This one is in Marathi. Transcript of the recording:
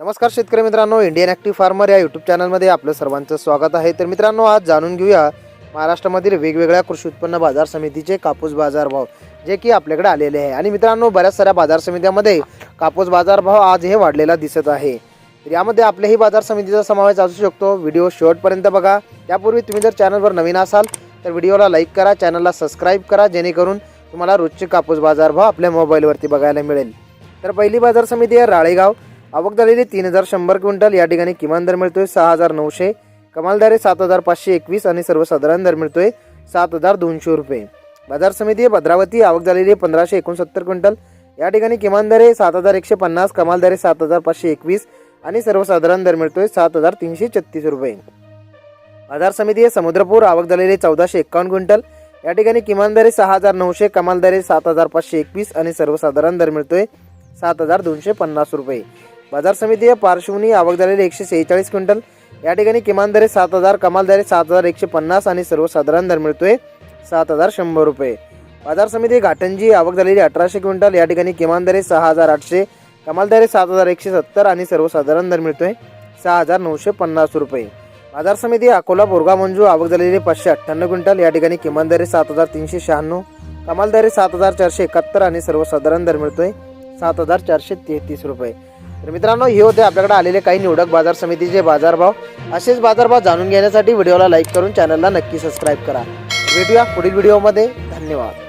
नमस्कार शेतकरी मित्रांनो इंडियन ॲक्टिव्ह फार्मर या यूट्यूब चॅनलमध्ये आपलं सर्वांचं स्वागत आहे. तर मित्रांनो आज जाणून घेऊया महाराष्ट्रामधील वेगवेगळ्या कृषी उत्पन्न बाजार समितीचे कापूस बाजारभाव जे की आपल्याकडे आलेले आहे. आणि मित्रांनो बऱ्याच साऱ्या बाजार समित्यामध्ये कापूस बाजारभाव आज हे वाढलेला दिसत आहे. तर यामध्ये आपल्याही बाजार समितीचा समावेश असू शकतो. व्हिडिओ शेवटपर्यंत बघा. त्यापूर्वी तुम्ही जर चॅनलवर नवीन असाल तर व्हिडिओला लाईक करा चॅनलला सबस्क्राईब करा जेणेकरून तुम्हाला रोजचे कापूस बाजारभाव आपल्या मोबाईलवरती बघायला मिळेल. तर पहिली बाजार समिती आहे राळेगाव. आवक झालेली तीन हजार शंभर क्विंटल. या ठिकाणी किमान दर मिळतोय सहा हजार नऊशे कमालदारे सात हजार पाचशे एकवीस आणि सर्वसाधारण दर मिळतोय सात हजार दोनशे रुपये. बाजार समिती भद्रावती. आवक झालेली पंधराशे एकोणसत्तर क्विंटल. या ठिकाणी किमान दर आहे सात हजार एकशे पन्नास कमालदारे सात हजार पाचशे एकवीस आणि सर्वसाधारण दर मिळतोय सात हजार तीनशे छत्तीस रुपये. बाजार समिती समुद्रपूर. आवक झालेली चौदाशे एक्कावन्न क्विंटल. या ठिकाणी किमान दर आहे सहा हजार नऊशे कमालदारे सात हजार पाचशे एकवीस आणि सर्वसाधारण दर मिळतोय सात हजार दोनशे पन्नास रुपये. बाजार समिती आहे पार्श्वनी आवक झालेली एकशे सेहेचाळीस क्विंटल. या ठिकाणी किमान दरे सात हजार कमाल दरे सात हजार एकशे पन्नास आणि सर्वसाधारण दर मिळतोय सात हजार शंभर रुपये. बाजार समिती घाटंजी आवक झालेली अठराशे क्विंटल. या ठिकाणी किमान दरे सहा हजार आठशे कमाल दरे सात हजार एकशे सत्तर आणि सर्वसाधारण दर मिळतोय सहा हजार नऊशे पन्नास रुपये. बाजार समिती अकोला बोरगा मंजू आवक झालेली पाचशे अठ्ठ्याण्णव क्विंटल. या ठिकाणी किमान दरे सात हजार तीनशे शहाण्णव कमाल दरे सात हजार चारशे एकाहत्तर आणि सर्वसाधारण दर मिळतोय सात हजार चारशे तेहतीस रुपये. तर मित्रांनो हे होते आपल्याकडे आलेले काही निवडक बाजार समितीचे बाजारभाव. असेच बाजारभाव जाणून घेण्यासाठी व्हिडिओला लाईक करून चॅनलला नक्की सबस्क्राईब करा. भेटूया पुढील व्हिडिओमध्ये. धन्यवाद.